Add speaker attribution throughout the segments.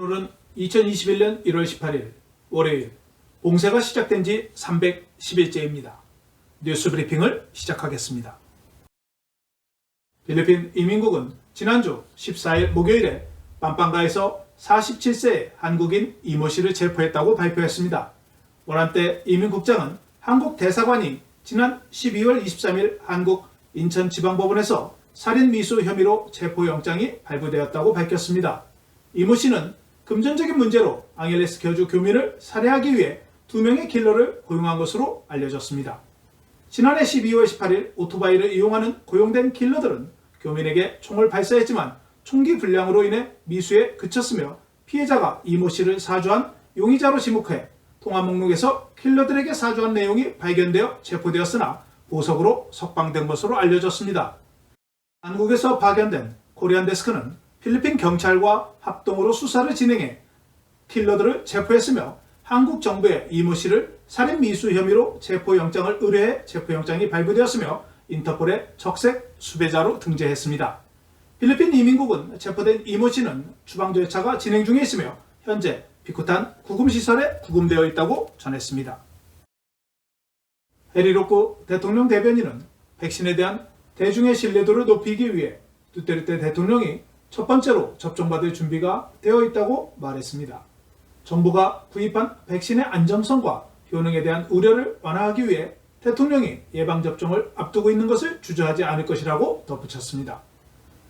Speaker 1: 오늘은 2021년 1월 18일 월요일 봉쇄가 시작된 지 310일째입니다. 뉴스 브리핑을 시작하겠습니다. 필리핀 이민국은 지난주 14일 목요일에 빰빵가에서 47세 한국인 이모 씨를 체포했다고 발표했습니다. 원한때 이민국장은 한국 대사관이 지난 12월 23일 한국 인천지방법원에서 살인 미수 혐의로 체포영장이 발부되었다고 밝혔습니다. 이모 씨는 금전적인 문제로 앙헬레스 교주 교민을 살해하기 위해 두 명의 킬러를 고용한 것으로 알려졌습니다. 지난해 12월 18일 오토바이를 이용하는 고용된 킬러들은 교민에게 총을 발사했지만 총기 불량으로 인해 미수에 그쳤으며 피해자가 이모 씨를 사주한 용의자로 지목해 통화 목록에서 킬러들에게 사주한 내용이 발견되어 체포되었으나 보석으로 석방된 것으로 알려졌습니다. 한국에서 파견된 코리안 데스크는 필리핀 경찰과 합동으로 수사를 진행해 킬러들을 체포했으며 한국 정부의 이모 씨를 살인 미수 혐의로 체포영장을 의뢰해 체포영장이 발부되었으며 인터폴의 적색 수배자로 등재했습니다. 필리핀 이민국은 체포된 이모 씨는 추방 절차가 진행 중에 있으며 현재 비쿠탄 구금시설에 구금되어 있다고 전했습니다. 헤리로코 대통령 대변인은 백신에 대한 대중의 신뢰도를 높이기 위해 두테르테 대통령이 첫 번째로 접종받을 준비가 되어 있다고 말했습니다. 정부가 구입한 백신의 안정성과 효능에 대한 우려를 완화하기 위해 대통령이 예방접종을 앞두고 있는 것을 주저하지 않을 것이라고 덧붙였습니다.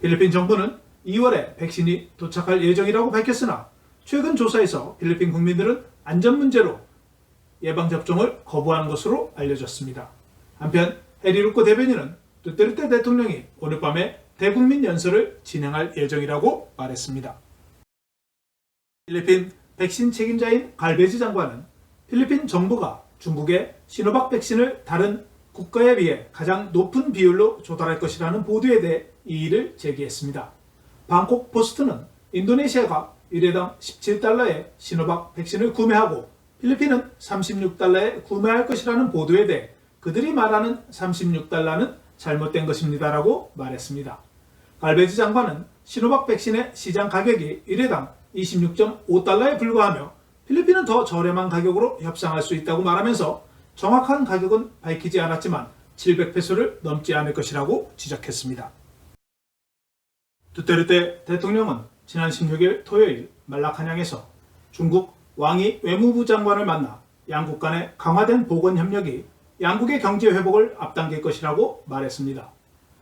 Speaker 1: 필리핀 정부는 2월에 백신이 도착할 예정이라고 밝혔으나 최근 조사에서 필리핀 국민들은 안전 문제로 예방접종을 거부하는 것으로 알려졌습니다. 한편 헤리루코 대변인은 두테르테 대통령이 오늘 밤에 대국민 연설을 진행할 예정이라고 말했습니다. 필리핀 백신 책임자인 갈베지 장관은 필리핀 정부가 중국의 시노박 백신을 다른 국가에 비해 가장 높은 비율로 조달할 것이라는 보도에 대해 이의를 제기했습니다. 방콕 포스트는 인도네시아가 1회당 17달러에 시노박 백신을 구매하고 필리핀은 36달러에 구매할 것이라는 보도에 대해 그들이 말하는 36달러는 잘못된 것입니다라고 말했습니다. 갈베지 장관은 시노박 백신의 시장 가격이 1회당 26.5달러에 불과하며 필리핀은 더 저렴한 가격으로 협상할 수 있다고 말하면서 정확한 가격은 밝히지 않았지만 700페소를 넘지 않을 것이라고 지적했습니다. 두테르테 대통령은 지난 16일 토요일 말라카냥에서 중국 왕이 외무부 장관을 만나 양국 간의 강화된 보건 협력이 양국의 경제 회복을 앞당길 것이라고 말했습니다.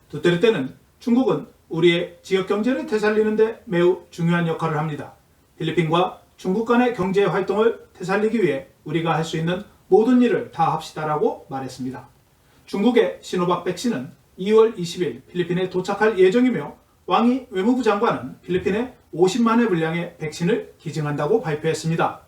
Speaker 1: 두테르테는 중국은 우리의 지역 경제를 되살리는데 매우 중요한 역할을 합니다. 필리핀과 중국 간의 경제 활동을 되살리기 위해 우리가 할 수 있는 모든 일을 다 합시다라고 말했습니다. 중국의 시노박 백신은 2월 20일 필리핀에 도착할 예정이며 왕이 외무부 장관은 필리핀에 50만회 분량의 백신을 기증한다고 발표했습니다.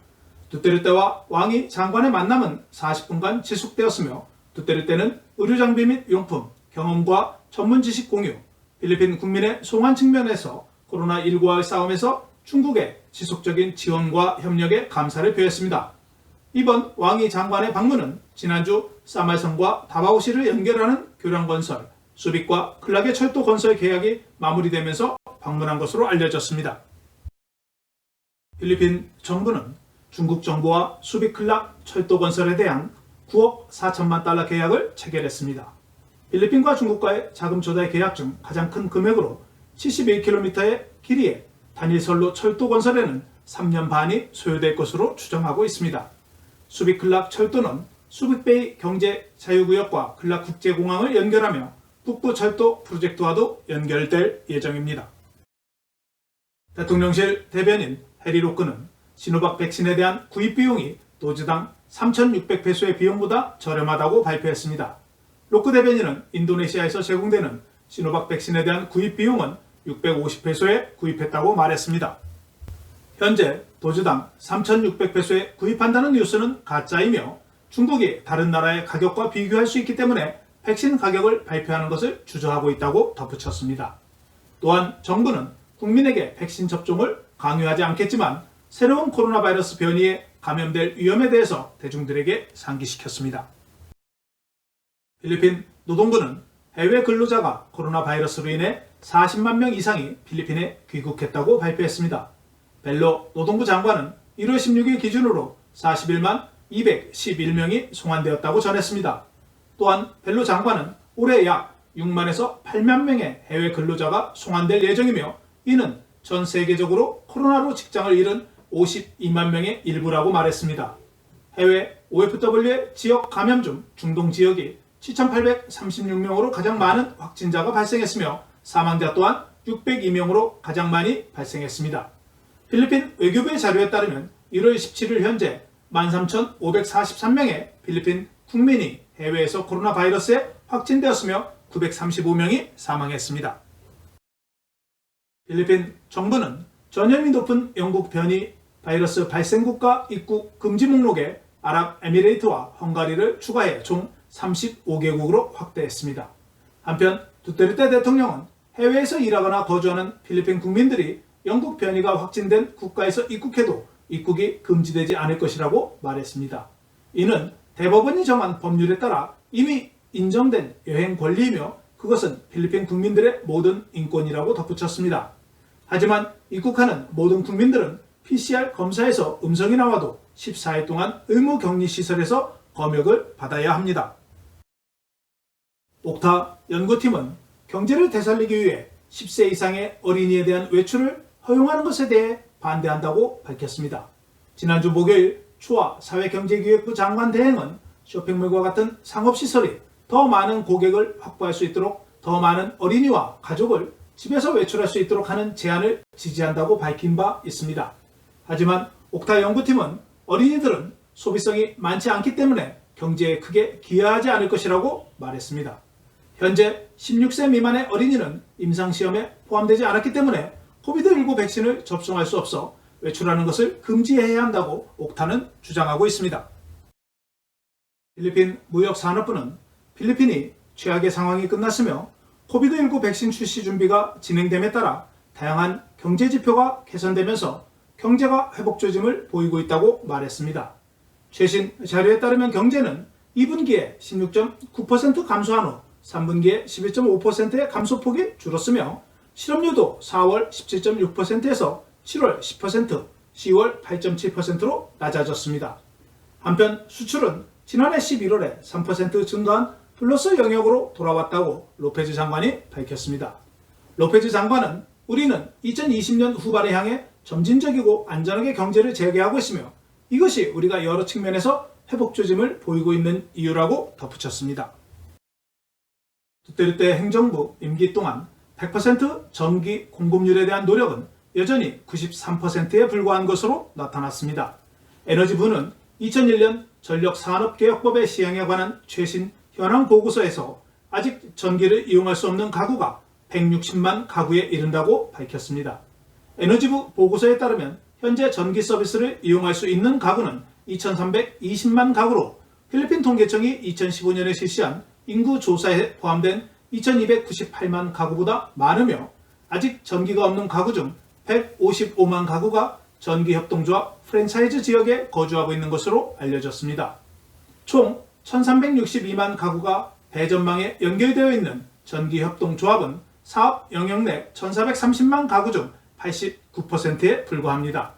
Speaker 1: 두테르테와 왕이 장관의 만남은 40분간 지속되었으며 두테르테는 의료 장비 및 용품, 경험과 전문 지식 공유, 필리핀 국민의 송환 측면에서 코로나19와의 싸움에서 중국의 지속적인 지원과 협력에 감사를 표했습니다. 이번 왕이 장관의 방문은 지난주 사말성과 다바오시를 연결하는 교량건설, 수빅과 클락의 철도 건설 계약이 마무리되면서 방문한 것으로 알려졌습니다. 필리핀 정부는 중국 정부와 수빅 클락 철도 건설에 대한 9억 4천만 달러 계약을 체결했습니다. 필리핀과 중국과의 자금 조달 계약 중 가장 큰 금액으로 71km의 길이의 단일선로 철도 건설에는 3년 반이 소요될 것으로 추정하고 있습니다. 수빅클락 철도는 수빅베이 경제 자유구역과 클락 국제공항을 연결하며 북부 철도 프로젝트와도 연결될 예정입니다. 대통령실 대변인 해리 로크는 시노박 백신에 대한 구입 비용이 도주당 3,600페소의 비용보다 저렴하다고 발표했습니다. 로크 대변인은 인도네시아에서 제공되는 시노박 백신에 대한 구입 비용은 650페소에 구입했다고 말했습니다. 현재 도주당 3,600페소에 구입한다는 뉴스는 가짜이며 중국이 다른 나라의 가격과 비교할 수 있기 때문에 백신 가격을 발표하는 것을 주저하고 있다고 덧붙였습니다. 또한 정부는 국민에게 백신 접종을 강요하지 않겠지만 새로운 코로나 바이러스 변이에 감염될 위험에 대해서 대중들에게 상기시켰습니다. 필리핀 노동부는 해외 근로자가 코로나 바이러스로 인해 40만 명 이상이 필리핀에 귀국했다고 발표했습니다. 벨로 노동부 장관은 1월 16일 기준으로 41만 211명이 송환되었다고 전했습니다. 또한 벨로 장관은 올해 약 6만에서 8만 명의 해외 근로자가 송환될 예정이며 이는 전 세계적으로 코로나로 직장을 잃은 52만 명의 일부라고 말했습니다. 해외 OFW의 지역 감염 중 중동 지역이 7,836명으로 가장 많은 확진자가 발생했으며 사망자 또한 602명으로 가장 많이 발생했습니다. 필리핀 외교부의 자료에 따르면 1월 17일 현재 13,543명의 필리핀 국민이 해외에서 코로나 바이러스에 확진되었으며 935명이 사망했습니다. 필리핀 정부는 전염이 높은 영국 변이 바이러스 발생국가 입국 금지 목록에 아랍에미레이트와 헝가리를 추가해 총 35개국으로 확대했습니다. 한편 두테르테 대통령은 해외에서 일하거나 거주하는 필리핀 국민들이 영국 변이가 확진된 국가에서 입국해도 입국이 금지되지 않을 것이라고 말했습니다. 이는 대법원이 정한 법률에 따라 이미 인정된 여행 권리이며 그것은 필리핀 국민들의 모든 인권이라고 덧붙였습니다. 하지만 입국하는 모든 국민들은 PCR 검사에서 음성이 나와도 14일 동안 의무 격리 시설에서 검역을 받아야 합니다. 옥타 연구팀은 경제를 되살리기 위해 10세 이상의 어린이에 대한 외출을 허용하는 것에 대해 반대한다고 밝혔습니다. 지난주 목요일 추화 사회경제기획부 장관 대행은 쇼핑몰과 같은 상업시설이 더 많은 고객을 확보할 수 있도록 더 많은 어린이와 가족을 집에서 외출할 수 있도록 하는 제안을 지지한다고 밝힌 바 있습니다. 하지만 옥타 연구팀은 어린이들은 소비성이 많지 않기 때문에 경제에 크게 기여하지 않을 것이라고 말했습니다. 현재 16세 미만의 어린이는 임상시험에 포함되지 않았기 때문에 코비드19 백신을 접종할 수 없어 외출하는 것을 금지해야 한다고 옥타는 주장하고 있습니다. 필리핀 무역산업부는 필리핀이 최악의 상황이 끝났으며 코비드19 백신 출시 준비가 진행됨에 따라 다양한 경제 지표가 개선되면서 경제가 회복 조짐을 보이고 있다고 말했습니다. 최신 자료에 따르면 경제는 2분기에 16.9% 감소한 후 3분기에 11.5%의 감소폭이 줄었으며 실업률도 4월 17.6%에서 7월 10%, 10월 8.7%로 낮아졌습니다. 한편 수출은 지난해 11월에 3% 증가한 플러스 영역으로 돌아왔다고 로페즈 장관이 밝혔습니다. 로페즈 장관은 우리는 2020년 후반에 향해 점진적이고 안전하게 경제를 재개하고 있으며 이것이 우리가 여러 측면에서 회복 조짐을 보이고 있는 이유라고 덧붙였습니다. 두테르테 행정부 임기 동안 100% 전기 공급률에 대한 노력은 여전히 93%에 불과한 것으로 나타났습니다. 에너지부는 2001년 전력산업개혁법의 시행에 관한 최신 현황 보고서에서 아직 전기를 이용할 수 없는 가구가 160만 가구에 이른다고 밝혔습니다. 에너지부 보고서에 따르면 현재 전기 서비스를 이용할 수 있는 가구는 2,320만 가구로 필리핀 통계청이 2015년에 실시한 인구 조사에 포함된 2,298만 가구보다 많으며 아직 전기가 없는 가구 중 155만 가구가 전기협동조합 프랜차이즈 지역에 거주하고 있는 것으로 알려졌습니다. 총 1362만 가구가 배전망에 연결되어 있는 전기협동조합은 사업 영역 내 1430만 가구 중 89%에 불과합니다.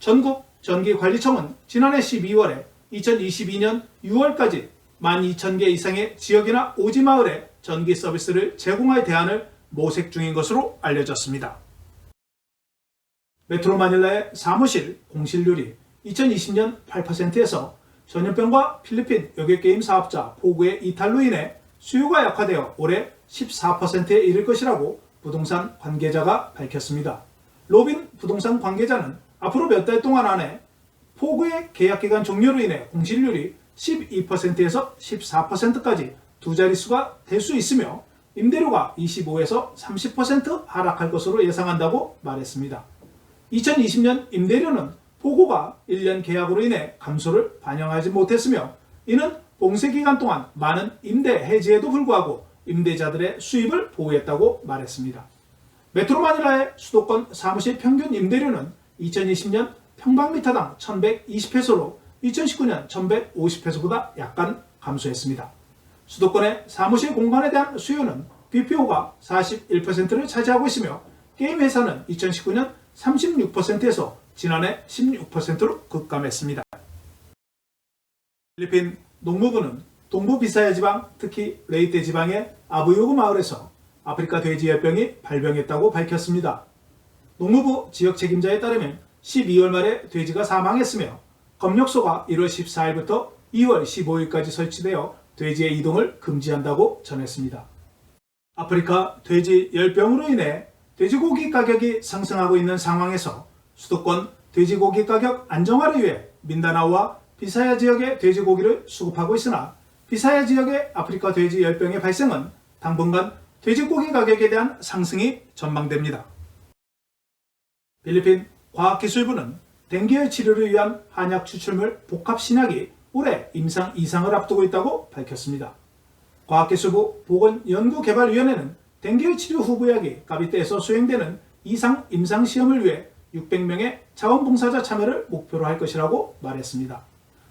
Speaker 1: 전국 전기관리청은 지난해 12월에 2022년 6월까지 12,000개 이상의 지역이나 오지 마을에 전기 서비스를 제공할 대안을 모색 중인 것으로 알려졌습니다. 메트로 마닐라의 사무실 공실률이 2020년 8%에서 전염병과 필리핀 여객게임 사업자 포구의 이탈로 인해 수요가 약화되어 올해 14%에 이를 것이라고 부동산 관계자가 밝혔습니다. 로빈 부동산 관계자는 앞으로 몇 달 동안 안에 포구의 계약 기간 종료로 인해 공실률이 12%에서 14%까지 두 자릿수가 될 수 있으며 임대료가 25에서 30% 하락할 것으로 예상한다고 말했습니다. 2020년 임대료는 포고가 1년 계약으로 인해 감소를 반영하지 못했으며 이는 봉쇄 기간 동안 많은 임대 해지에도 불구하고 임대자들의 수입을 보호했다고 말했습니다. 메트로 마닐라의 수도권 사무실 평균 임대료는 2020년 평방미터당 1120페소로 2019년 1150페소보다 약간 감소했습니다. 수도권의 사무실 공간에 대한 수요는 BPO가 41%를 차지하고 있으며 게임 회사는 2019년 36%에서 지난해 16%로 급감했습니다. 필리핀 농무부는 동부 비사야 지방, 특히 레이테 지방의 아부요구 마을에서 아프리카 돼지열병이 발병했다고 밝혔습니다. 농무부 지역 책임자에 따르면 12월 말에 돼지가 사망했으며 검역소가 1월 14일부터 2월 15일까지 설치되어 돼지의 이동을 금지한다고 전했습니다. 아프리카 돼지 열병으로 인해 돼지고기 가격이 상승하고 있는 상황에서 수도권 돼지고기 가격 안정화를 위해 민다나오와 비사야 지역의 돼지고기를 수급하고 있으나 비사야 지역의 아프리카 돼지 열병의 발생은 당분간 돼지고기 가격에 대한 상승이 전망됩니다. 필리핀 과학기술부는 댕기의 치료를 위한 한약 추출물 복합 신약이 올해 임상 이상을 앞두고 있다고 밝혔습니다. 과학기술부 보건연구개발위원회는 댕기의 치료 후보약이 가비대에서 수행되는 이상 임상 시험을 위해 600명의 자원봉사자 참여를 목표로 할 것이라고 말했습니다.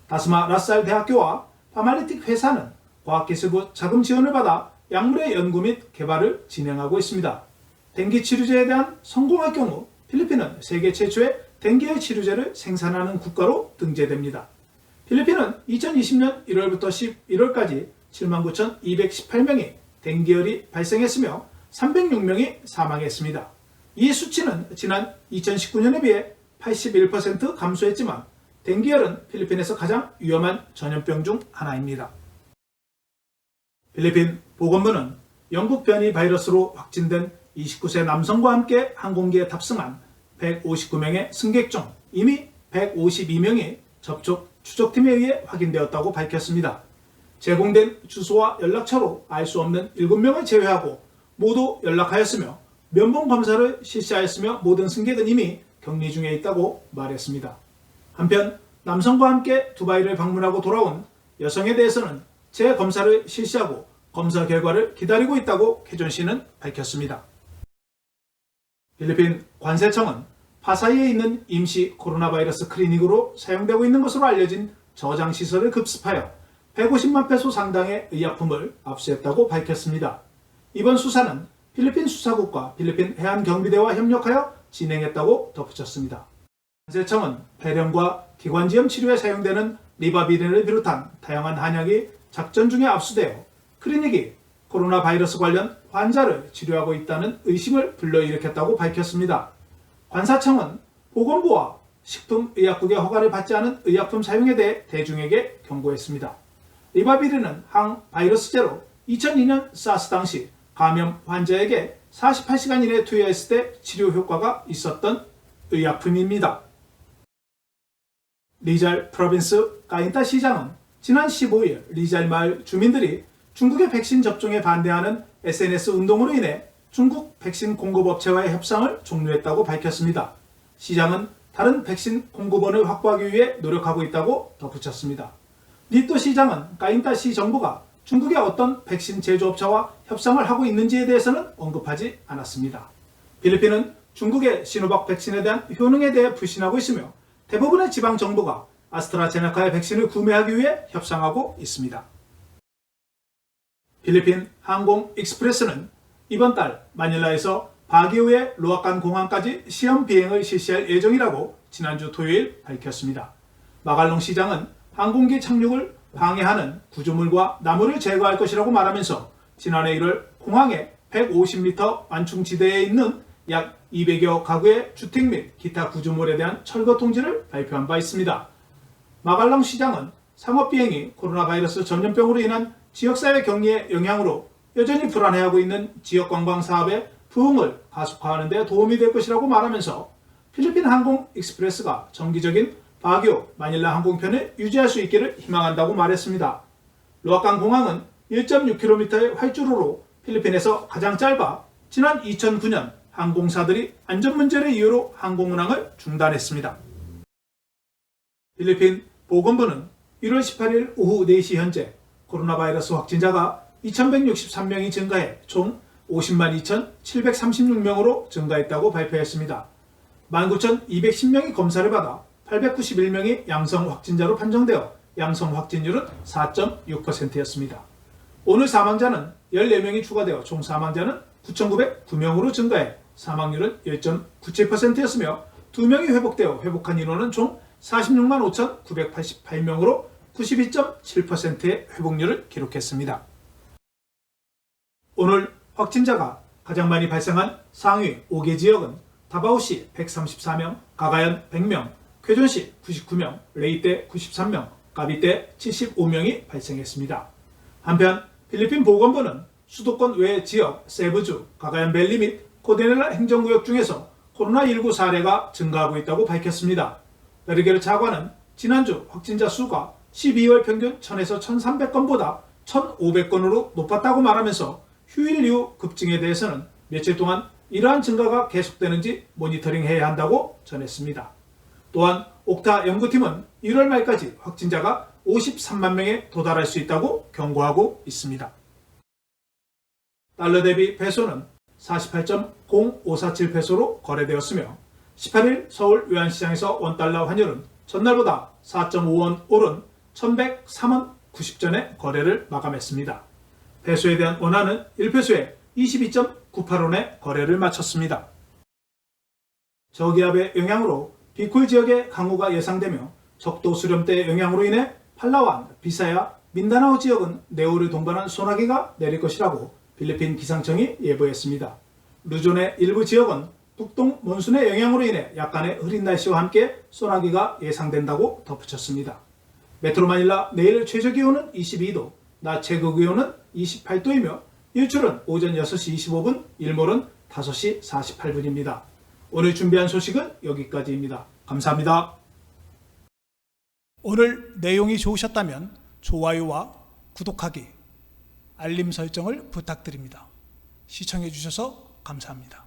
Speaker 1: 다스마 라살 대학교와 파말리틱 회사는 과학기술부 자금 지원을 받아 약물의 연구 및 개발을 진행하고 있습니다. 댕기 치료제에 대한 성공할 경우 필리핀은 세계 최초의 댕기의 치료제를 생산하는 국가로 등재됩니다. 필리핀은 2020년 1월부터 11월까지 79,218명의 댕기열이 발생했으며 306명이 사망했습니다. 이 수치는 지난 2019년에 비해 81% 감소했지만 댕기열은 필리핀에서 가장 위험한 전염병 중 하나입니다. 필리핀 보건부는 영국 변이 바이러스로 확진된 29세 남성과 함께 항공기에 탑승한 159명의 승객 중 이미 152명이 접촉 추적팀에 의해 확인되었다고 밝혔습니다. 제공된 주소와 연락처로 알 수 없는 7명을 제외하고 모두 연락하였으며 면봉 검사를 실시하였으며 모든 승객은 이미 격리 중에 있다고 말했습니다. 한편 남성과 함께 두바이를 방문하고 돌아온 여성에 대해서는 재검사를 실시하고 검사 결과를 기다리고 있다고 캐존 씨는 밝혔습니다. 필리핀 관세청은 파사이에 있는 임시 코로나 바이러스 클리닉으로 사용되고 있는 것으로 알려진 저장 시설을 급습하여 150만 페소 상당의 의약품을 압수했다고 밝혔습니다. 이번 수사는 필리핀 수사국과 필리핀 해안경비대와 협력하여 진행했다고 덧붙였습니다. 관세청은 폐렴과 기관지염 치료에 사용되는 리바비린을 비롯한 다양한 한약이 작전 중에 압수되어 클리닉이 코로나 바이러스 관련 환자를 치료하고 있다는 의심을 불러일으켰다고 밝혔습니다. 관사청은 보건부와 식품의약국의 허가를 받지 않은 의약품 사용에 대해 대중에게 경고했습니다. 리바비린은 항바이러스제로 2002년 사스 당시 감염 환자에게 48시간 이내 투여했을 때 치료 효과가 있었던 의약품입니다. 리잘 프로빈스 까인타 시장은 지난 15일 리잘 마을 주민들이 중국의 백신 접종에 반대하는 SNS 운동으로 인해 중국 백신 공급업체와의 협상을 종료했다고 밝혔습니다. 시장은 다른 백신 공급원을 확보하기 위해 노력하고 있다고 덧붙였습니다. 니또 시장은 까인타 시 정부가 중국의 어떤 백신 제조업체와 협상을 하고 있는지에 대해서는 언급하지 않았습니다. 필리핀은 중국의 시노박 백신에 대한 효능에 대해 불신하고 있으며 대부분의 지방 정부가 아스트라제네카의 백신을 구매하기 위해 협상하고 있습니다. 필리핀 항공 익스프레스는 이번 달 마닐라에서 바기오의 로아칸 공항까지 시험 비행을 실시할 예정이라고 지난주 토요일 밝혔습니다. 마갈롱 시장은 항공기 착륙을 방해하는 구조물과 나무를 제거할 것이라고 말하면서 지난해 1월 공항의 150m 완충지대에 있는 약 200여 가구의 주택 및 기타 구조물에 대한 철거 통지를 발표한 바 있습니다. 마갈롱 시장은 상업 비행이 코로나 바이러스 전염병으로 인한 지역사회 격리의 영향으로 여전히 불안해하고 있는 지역 관광 사업의 부흥을 가속화하는 데 도움이 될 것이라고 말하면서 필리핀 항공 익스프레스가 정기적인 바교 마닐라 항공편을 유지할 수 있기를 희망한다고 말했습니다. 로아칸 공항은 1.6km의 활주로로 필리핀에서 가장 짧아 지난 2009년 항공사들이 안전 문제를 이유로 항공 운항을 중단했습니다. 필리핀 보건부는 1월 18일 오후 4시 현재 코로나 바이러스 확진자가 2,163명이 증가해 총 50만 2,736명으로 증가했다고 발표했습니다. 19,210명이 검사를 받아 891명이 양성 확진자로 판정되어 양성 확진율은 4.6%였습니다. 오늘 사망자는 14명이 추가되어 총 사망자는 9,909명으로 증가해 사망률은 1.97%였으며 2명이 회복되어 회복한 인원은 총 46만 5,988명으로 92.7%의 회복률을 기록했습니다. 오늘 확진자가 가장 많이 발생한 상위 5개 지역은 다바오시 134명, 가가현 100명, 쾌존시 99명, 레이떼 93명, 가비떼 75명이 발생했습니다. 한편 필리핀 보건부는 수도권 외 지역 세부주, 가가얀밸리 및 코데넬라 행정구역 중에서 코로나19 사례가 증가하고 있다고 밝혔습니다. 베르게르 차관은 지난주 확진자 수가 12월 평균 1000에서 1300건보다 1500건으로 높았다고 말하면서 휴일 이후 급증에 대해서는 며칠 동안 이러한 증가가 계속되는지 모니터링해야 한다고 전했습니다. 또한 옥타 연구팀은 1월 말까지 확진자가 53만 명에 도달할 수 있다고 경고하고 있습니다. 달러 대비 페소는 48.0547 페소로 거래되었으며 18일 서울 외환시장에서 원달러 환율은 전날보다 4.5원 오른 1103원 90전에 거래를 마감했습니다. 페소에 대한 원화는 1페소에 22.98원에 거래를 마쳤습니다. 저기압의 영향으로 비콜 지역의 강우가 예상되며 적도 수렴대의 영향으로 인해 팔라완, 비사야, 민다나오 지역은 네오를 동반한 소나기가 내릴 것이라고 필리핀 기상청이 예보했습니다. 루존의 일부 지역은 북동 몬순의 영향으로 인해 약간의 흐린 날씨와 함께 소나기가 예상된다고 덧붙였습니다. 메트로 마닐라 내일 최저 기온은 22도, 낮 최고 기온은 28도이며 일출은 오전 6시 25분, 일몰은 5시 48분입니다. 오늘 준비한 소식은 여기까지입니다. 감사합니다. 오늘 내용이 좋으셨다면 좋아요와 구독하기, 알림 설정을 부탁드립니다. 시청해 주셔서 감사합니다.